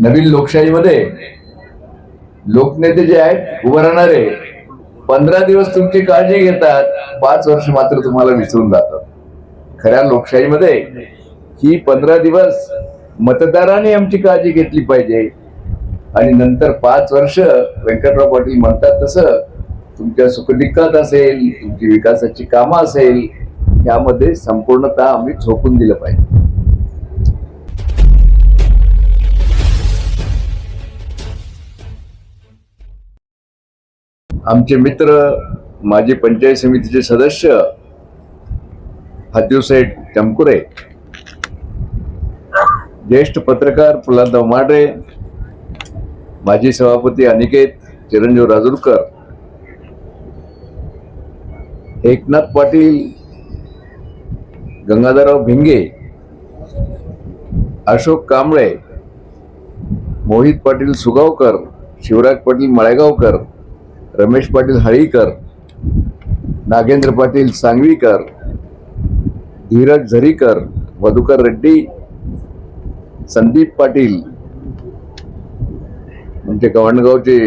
नवीन लोकशाहीमध्ये लोकनेते जे आहेत उभं राहणारे पंधरा दिवस तुमची काळजी घेतात पाच वर्ष मात्र तुम्हाला विसरून जातात. खऱ्या लोकशाहीमध्ये ही पंधरा दिवस मतदाराने आमची काळजी घेतली पाहिजे. आणि नंतर पाच वर्ष व्यंकटराव पाटील म्हणतात तसं तुमच्या सुखदिक्कात असेल तुमची विकासाची कामं असेल यामध्ये संपूर्णतः आम्ही झोकून दिलं पाहिजे. आमचे मित्र माजी पंचायत समितीचे सदस्य हातीवसाहेब चमकुरे ज्येष्ठ पत्रकार प्रल्हाद माडरे माजी सभापती अनिकेत चिरंजीव राजूरकर एकनाथ पाटील गंगाधरराव भिंगे अशोक कांबळे मोहित पाटील सुगावकर शिवराज पाटील मळेगावकर रमेश पाटील हळीकर नागेंद्र पाटील सांगवीकर धीरज झरीकर मधुकर रेड्डी संदीप पाटील म्हणजे कवणगावचे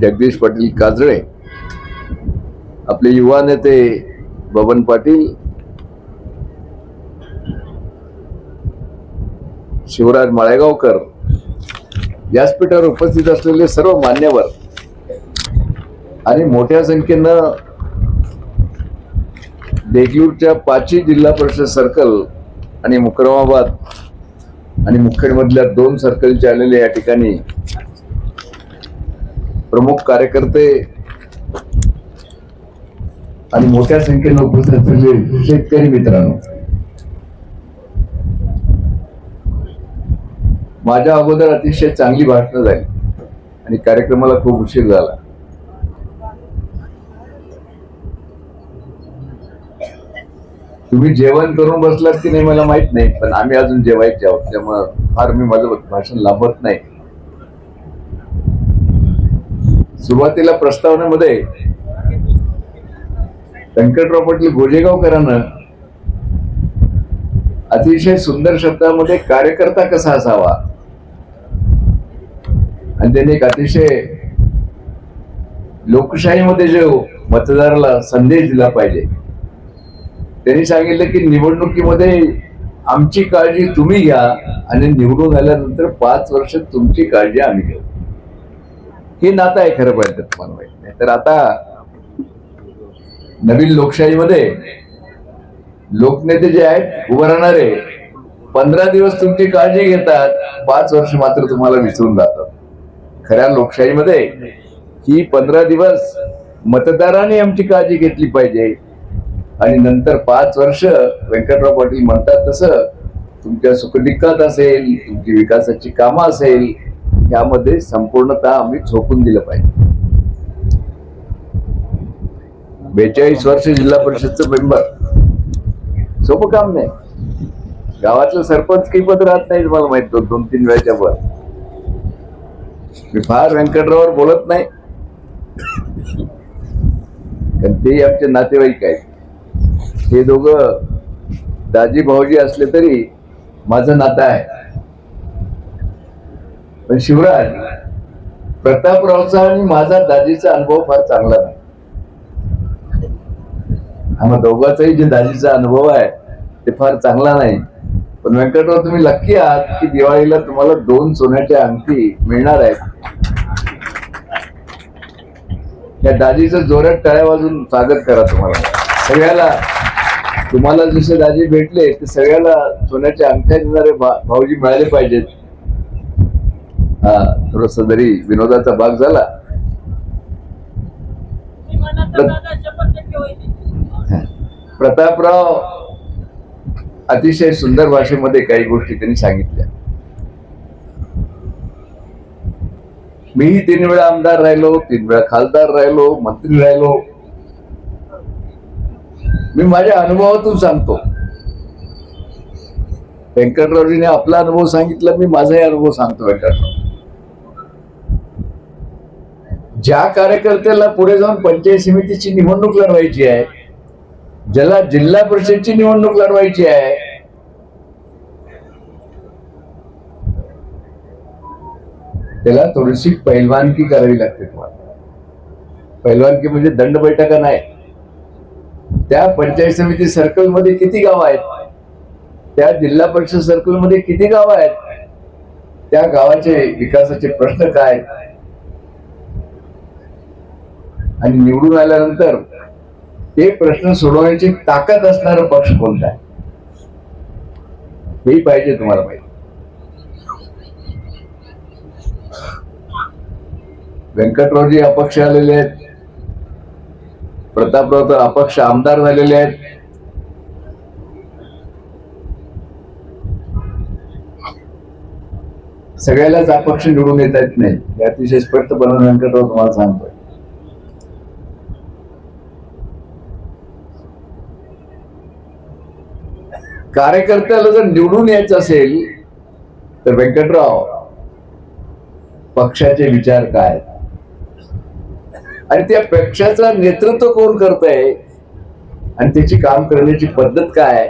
जगदीश पाटील काजळे आपले युवा नेते बबन पाटील शिवराज माळेगावकर व्यासपीठावर उपस्थित असलेले सर्व मान्यवर आणि मोठ्या संख्येनं देगलूरच्या पाचही जिल्हा परिषद सर्कल आणि मुकरमाबाद आणि मुखेडमधल्या दोन सर्कलचे आलेले या ठिकाणी प्रमुख कार्यकर्ते आणि मोठ्या संख्येनं उपस्थित असलेले शेतकरी मित्रांनो. माझ्या अगोदर अतिशय चांगली भाषणं झाली आणि कार्यक्रमाला खूप उशीर झाला. तुम्ही जेवण करून बसलात की नाही मला माहीत नाही पण आम्ही अजून जेवायचे आहोत त्यामुळं फार मी माझं भाषण लांबत नाही. सुरुवातीला प्रस्तावनेमध्ये व्यंकटराव पाटील गोजेगावकरांना अतिशय सुंदर शब्दामध्ये कार्यकर्ता कसा असावा? आणि त्यांनी एक अतिशय लोकशाहीमध्ये जो मतदाराला संदेश दिला पाहिजे. त्यांनी सांगितलं की निवडणुकीमध्ये आमची काळजी तुम्ही घ्या आणि निवडून आल्यानंतर पाच वर्ष तुमची काळजी आम्ही घेऊ. हे नातं आहे खरं पाहिजे तुम्हाला माहीत नाही. तर आता नवीन लोकशाहीमध्ये लोकनेते जे आहेत उभं राहणारे पंधरा दिवस तुमची काळजी घेतात पाच वर्ष मात्र तुम्हाला विसरून जातात. खऱ्या लोकशाहीमध्ये ही पंधरा दिवस मतदारांनी आमची काळजी घेतली पाहिजे. आणि नंतर पाच वर्ष व्यंकटराव पाटील म्हणतात तसं तुमच्या सुखदिक्कात असेल तुमची विकासाची कामं असेल यामध्ये संपूर्णतः आम्ही झोकून दिलं पाहिजे. बेचाळीस वर्ष जिल्हा परिषदचं मेंबर. सोपं काम नाही. गावातलं सरपंच काही पद राहत नाही मला माहीत दोन दोन तीन वेळाच्या वर. मी फार व्यंकटरावर बोलत नाही. कारण ते आमचे नातेवाईक आहेत. हे दोघं दाजी भाऊजी असले तरी माझं नातं आहे. पण शिवराज प्रतापरावचा आणि माझा दाजीचा अनुभव फार चांगला नाही. आम्हा दोघांचाही जे दाजीचा अनुभव आहे ते फार चांगला नाही. पण व्यंकटराव तुम्ही लक्की आहात की दिवाळीला तुम्हाला दोन सोन्याच्या अंगठी मिळणार आहेत? या दाजीचं जोरात टाळ्या वाजून स्वागत करा तुम्हाला. सगळ्याला तुम्हाला जसे दाजी भेटले ते सगळ्याला सोन्याच्या अंगठ्या देणारे भाऊजी मिळाले पाहिजेत. हा थोडस जरी विनोदाचा भाग झाला. प्रतापराव अतिशय सुंदर भाषेमध्ये काही गोष्टी त्यांनी सांगितल्या. मीही तीन वेळा आमदार राहिलो तीन वेळा खासदार राहिलो मंत्री राहिलो. मी माझ्या अनुभवातून सांगतो. व्यंकटरावजीने आपला अनुभव सांगितला मी माझाही अनुभव सांगतो व्यंकटराव. ज्या कार्यकर्त्याला पुढे जाऊन पंचायत समितीची निवडणूक लढवायची आहे ज्याला जिल्हा परिषदची निवडणूक लढवायची आहे त्याला थोडीशी पहिलवानकी करावी लागते तुम्हाला. पहिलवानकी म्हणजे दंड बैठका नाही. त्या पंचायत समिती सर्कलमध्ये किती गाव आहेत? त्या जिल्हा परिषद सर्कलमध्ये किती गाव आहेत? त्या गावाचे विकासाचे प्रश्न काय? आणि निवडून आल्यानंतर ते प्रश्न सोडवण्याची ताकद असणारा पक्ष कोणता आहे? हेही पाहिजे तुम्हाला माहिती. व्यंकटरावजी अपक्ष आलेले आहेत. प्रतापराव तर अपक्ष आमदार झालेले आहेत. सगळ्यालाच अपक्ष निवडून येता येत नाही. हे अतिशय स्पष्टपणे व्यंकटराव तुम्हाला सांगतोय. कार्यकर्त्याला जर निवडून यायचं असेल तर व्यंकटराव पक्षाचे विचार काय? आहेत? आणि त्या पक्षाचं नेतृत्व कोण करत आहे आणि त्याची काम करण्याची पद्धत काय?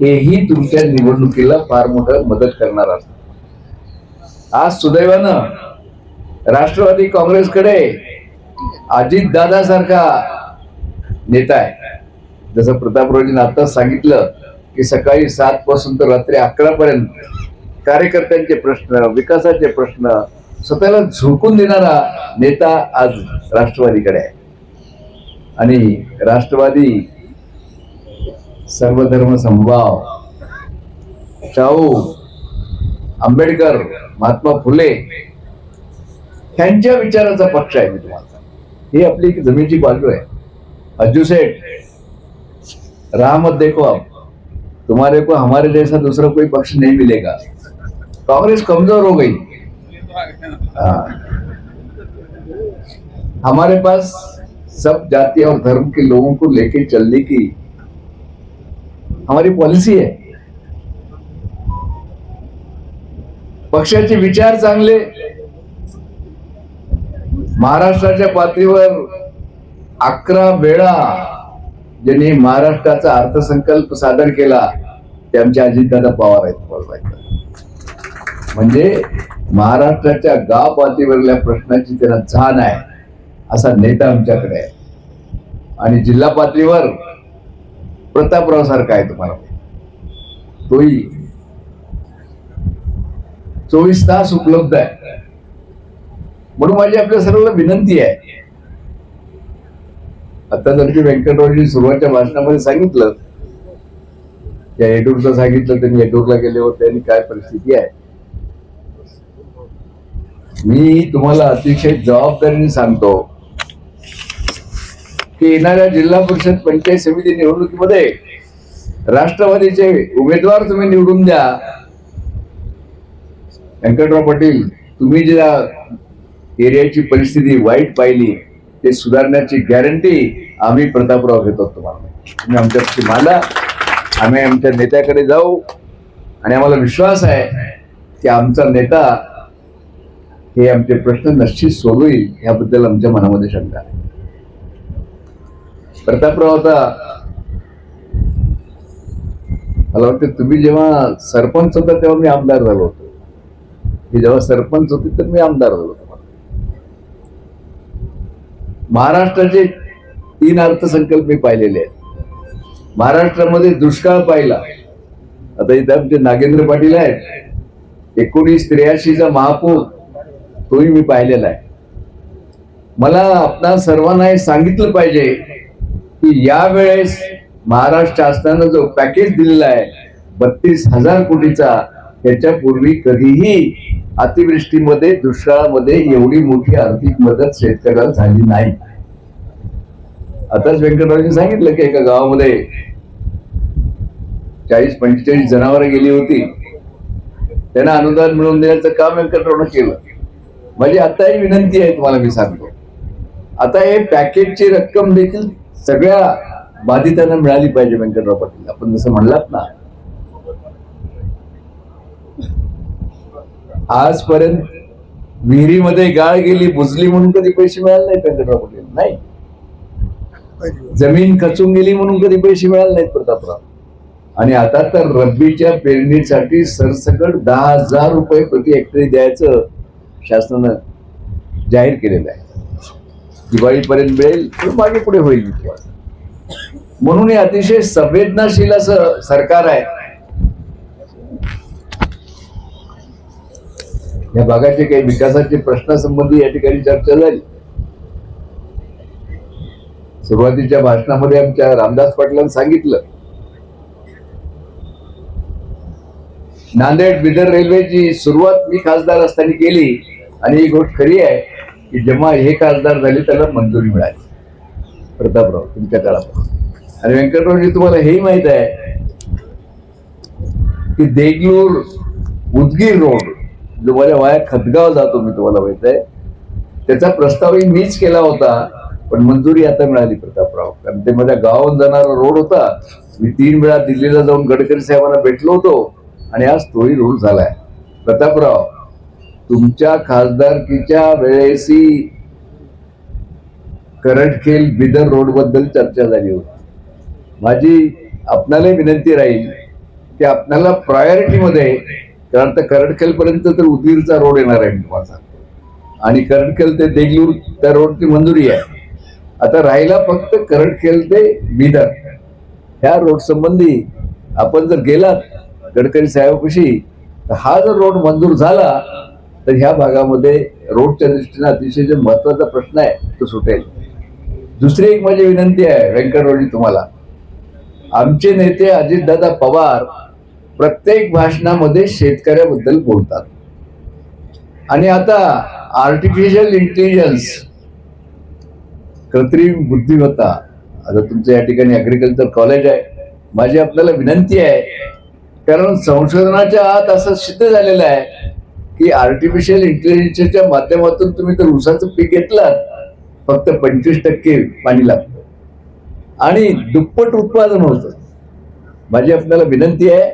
हेही तुमच्या निवडणुकीला फार मोठं मदत करणार असत. आज सुदैवानं राष्ट्रवादी काँग्रेसकडे अजित दादा सारखा नेता आहे. जसं प्रतापरावजीने आताच सांगितलं की सकाळी सात पासून तर रात्री अकरा पर्यंत कार्यकर्त्यांचे प्रश्न विकासाचे प्रश्न स्वतःला झोकून देणारा नेता आज राष्ट्रवादीकडे आहे. आणि राष्ट्रवादी सर्वधर्म समभाव शाहू आंबेडकर महात्मा फुले त्यांच्या विचाराचा पक्ष आहे मी तुम्हाला ही आपली एक जमिनीची बाजू आहे. अज्जू सेठ राह देखो आप तुम्हारे को हमारे जैसा दूसरा कोई पक्ष नहीं मिलेगा. कांग्रेस कमजोर हो गई. हमारे पास सब जाति और धर्म के लोगों को लेके चलने की हमारी पॉलिसी है। पक्षाचे विचार चांगले महाराष्ट्राच्या पातळीवर अकरा वेळा ज्यांनी महाराष्ट्राचा अर्थसंकल्प सादर केला ते आमचे अजितदादा पवार आहेत. म्हणजे महाराष्ट्राच्या गाव पातळीवरल्या प्रश्नाची त्यांना जाण आहे असा नेता आमच्याकडे आहे. आणि जिल्हा पातळीवर प्रतापराव सारखा आहे तुम्हाला तोही चोवीस तास उपलब्ध आहे. म्हणून माझी आपल्या सर्वांना विनंती आहे. आता जर की व्यंकटरावजी सुरुवातच्या भाषणामध्ये सांगितलं त्या येडूरचं सांगितलं त्यांनी येडूरला गेले होते आणि काय परिस्थिती आहे मी तुम्हाला अतिशय जबाबदारीने सांगतो की येणाऱ्या जिल्हा परिषद पंचायत समिती निवडणुकीमध्ये राष्ट्रवादीचे उमेदवार तुम्ही निवडून द्या. व्यंकटराव पाटील तुम्ही ज्या एरियाची परिस्थिती वाईट पाहिली ते सुधारण्याची गॅरंटी आम्ही प्रतापराव घेतो तुम्हाला. तुम्ही आमच्यापाशी मांडा. आम्ही आमच्या नेत्याकडे जाऊ. आणि आम्हाला विश्वास आहे की आमचा नेता हे आमचे प्रश्न निश्चित होईल याबद्दल आमच्या मनामध्ये शंका आहे प्रतापराव आता मला वाटतं तुम्ही जेव्हा सरपंच होता तेव्हा मी आमदार झालो होतो. मी जेव्हा सरपंच होते तर मी आमदार झालो होतो. महाराष्ट्राचे तीन अर्थसंकल्प मी पाहिलेले आहेत. महाराष्ट्रामध्ये दुष्काळ पाहिला. आता इथे आमचे नागेंद्र पाटील आहेत. एकोणीस त्र्याऐंशीचा महापूर. तोही मी पाहिलेला आहे. मला आपणा सर्वांना हे सांगितलं पाहिजे की यावेळेस महाराष्ट्र शासनानं जो पॅकेज दिलेला आहे बत्तीस हजार कोटीचा त्याच्यापूर्वी कधीही अतिवृष्टीमध्ये दुष्काळामध्ये एवढी मोठी आर्थिक मदत शेतकऱ्याला झाली नाही. आताच व्यंकटरावजी सांगितलं की एका गावामध्ये चाळीस पंचेचाळीस जनावरं गेली होती. त्यांना अनुदान मिळवून देण्याचं काम व्यंकटरावनं केलं. म्हणजे माझी आताही विनंती आहे तुम्हाला मी सांगतो. आता हे पॅकेजची रक्कम देखील सगळ्या बाधितांना मिळाली पाहिजे व्यंकटराव पाटील. आपण जसं म्हणलात ना आजपर्यंत विहिरीमध्ये गाळ गेली बुजली म्हणून कधी पैसे मिळाले नाहीत व्यंकटराव पाटील? नाही. जमीन खचून गेली म्हणून कधी पैसे मिळाले नाहीत प्रतापराव. आणि आता तर रब्बीच्या पेरणीसाठी सरसकट दहा हजार रुपये प्रति हेक्टरी द्यायचं. शासनानं जाहीर केलेलं आहे. दिवाळीपर्यंत मिळेल तर मागे पुढे होईल विश्वास. म्हणून हे अतिशय संवेदनाशील असं सरकार आहे. या भागाचे काही विकासाचे प्रश्नासंबंधी या ठिकाणी चर्चा झाली. सुरुवातीच्या भाषणामध्ये आमच्या रामदास पाटलांनी सांगितलं नांदेड बिदर रेल्वेची सुरुवात मी खासदार असताना केली. आणि ही गोष्ट खरी आहे की जेव्हा हे खासदार झाले त्याला मंजुरी मिळाली. प्रतापराव तुमच्या काळात. आणि व्यंकटरावजी तुम्हाला हेही माहीत आहे की देगलूर उदगीर रोड जो माझ्या वाया खतगाव जातो मी तुम्हाला माहीत आहे. त्याचा प्रस्तावही मीच केला होता पण मंजुरी आता मिळाली प्रतापराव. कारण ते माझ्या गावाहून जाणारा रोड होता. मी तीन वेळा दिल्लीला जाऊन गडकरी साहेबांना भेटलो होतो. आणि आज तोही रोड झालाय. प्रतापराव तुमच्या खासदारकीच्या वेळेसी करटखेल बिदर रोडबद्दल चर्चा झाली होती. माझी आपणाला विनंती राहील की आपणाला प्रायोरिटीमध्ये कारण तर करडखेलपर्यंत तर उदगीरचा रोड येणार आहे माझा. तुम्हाला आणि करडखेल ते देगलूर त्या रोडची मंजुरी आहे. आता राहिला फक्त करडखेल ते बिदर. ह्या रोड संबंधी आपण जर गेलात गडकरी साहेबापाशी तर हा जर रोड मंजूर झाला तर ह्या भागामध्ये रोडच्या दृष्टीने अतिशय जे महत्त्वाचा प्रश्न आहे तो सुटेल. दुसरी एक माझी विनंती आहे व्यंकटरावजी तुम्हाला. आमचे नेते अजितदादा पवार प्रत्येक भाषणामध्ये शेतकऱ्याबद्दल बोलतात. आणि आता आर्टिफिशियल इंटेलिजन्स कृत्रिम बुद्धिमत्ता आता तुमचं या ठिकाणी ॲग्रिकल्चर कॉलेज आहे. माझी आपल्याला विनंती आहे कारण संशोधनाच्या आत असं सिद्ध झालेलं आहे की आर्टिफिशियल इंटेलिजन्सच्या माध्यमातून तुम्ही तर ऊसाचं पीक घेतलात फक्त पंचवीस टक्के पाणी लागतं. आणि दुप्पट उत्पादन होतं. माझी आपल्याला विनंती आहे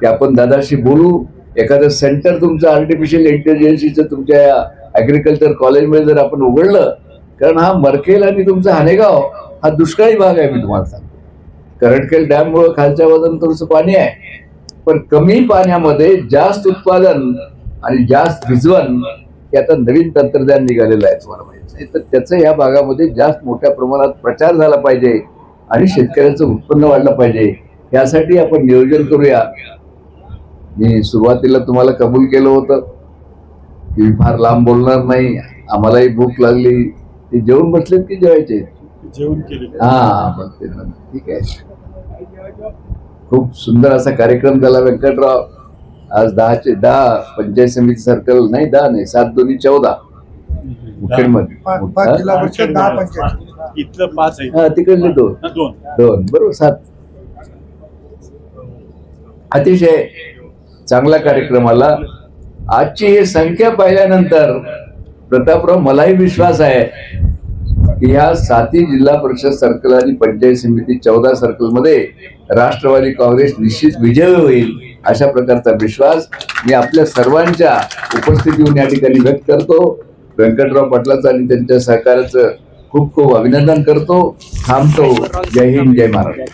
की आपण दादाशी बोलू. एखादं सेंटर तुमचं आर्टिफिशियल इंटेलिजन्सीचं तुमच्या ऍग्रिकल्चर कॉलेजमध्ये जर आपण उघडलं कारण हा मरखेल आणि तुमचा हानेगाव हा दुष्काळी भाग आहे मी तुम्हाला सांगतो. करटखेल डॅम मुळे खालच्या बाजून थोडंसं पाणी आहे. पण कमी पाण्यामध्ये जास्त उत्पादन आणि जास्त भिजवण हे आता नवीन तंत्रज्ञान निघालेलं आहे तुम्हाला माहिती आहे. तर त्याचं या भागामध्ये जास्त मोठ्या प्रमाणात प्रचार झाला पाहिजे आणि शेतकऱ्याचं उत्पन्न वाढलं पाहिजे. यासाठी आपण नियोजन करूया. मी सुरुवातीला तुम्हाला कबूल केलं होतं की मी फार लांब बोलणार नाही. आम्हालाही भूक लागली. ते जेवून बसलेत की जेवायचे? जेवण केले हा. ठीक आहे. खूप सुंदर असा कार्यक्रम झाला व्यंकटराव. आज दहाचे दहा पंचायत समिती सर्कल नाही दहा नाही सात दोन्ही चौदा. मुखेडमध्ये. हा? तिकडले दोन. दोन बरोबर सात. अतिशय चांगला कार्यक्रम आला. आजची ही संख्या पाहिल्यानंतर प्रतापराव मलाही विश्वास आहे. की ह्या जिल्हा परिषद सर्कल आणि पंचायत समिती चौदा सर्कलमध्ये राष्ट्रवादी काँग्रेस निश्चित विजय होईल अशा प्रकारचा विश्वास मी आपल्या सर्वांच्या उपस्थितीहून या ठिकाणी व्यक्त करतो. व्यंकटराव पाटलाचं आणि त्यांच्या सहकार्याचं खूप खूप अभिनंदन करतो. थांबतो. जय हिंद जय महाराष्ट्र.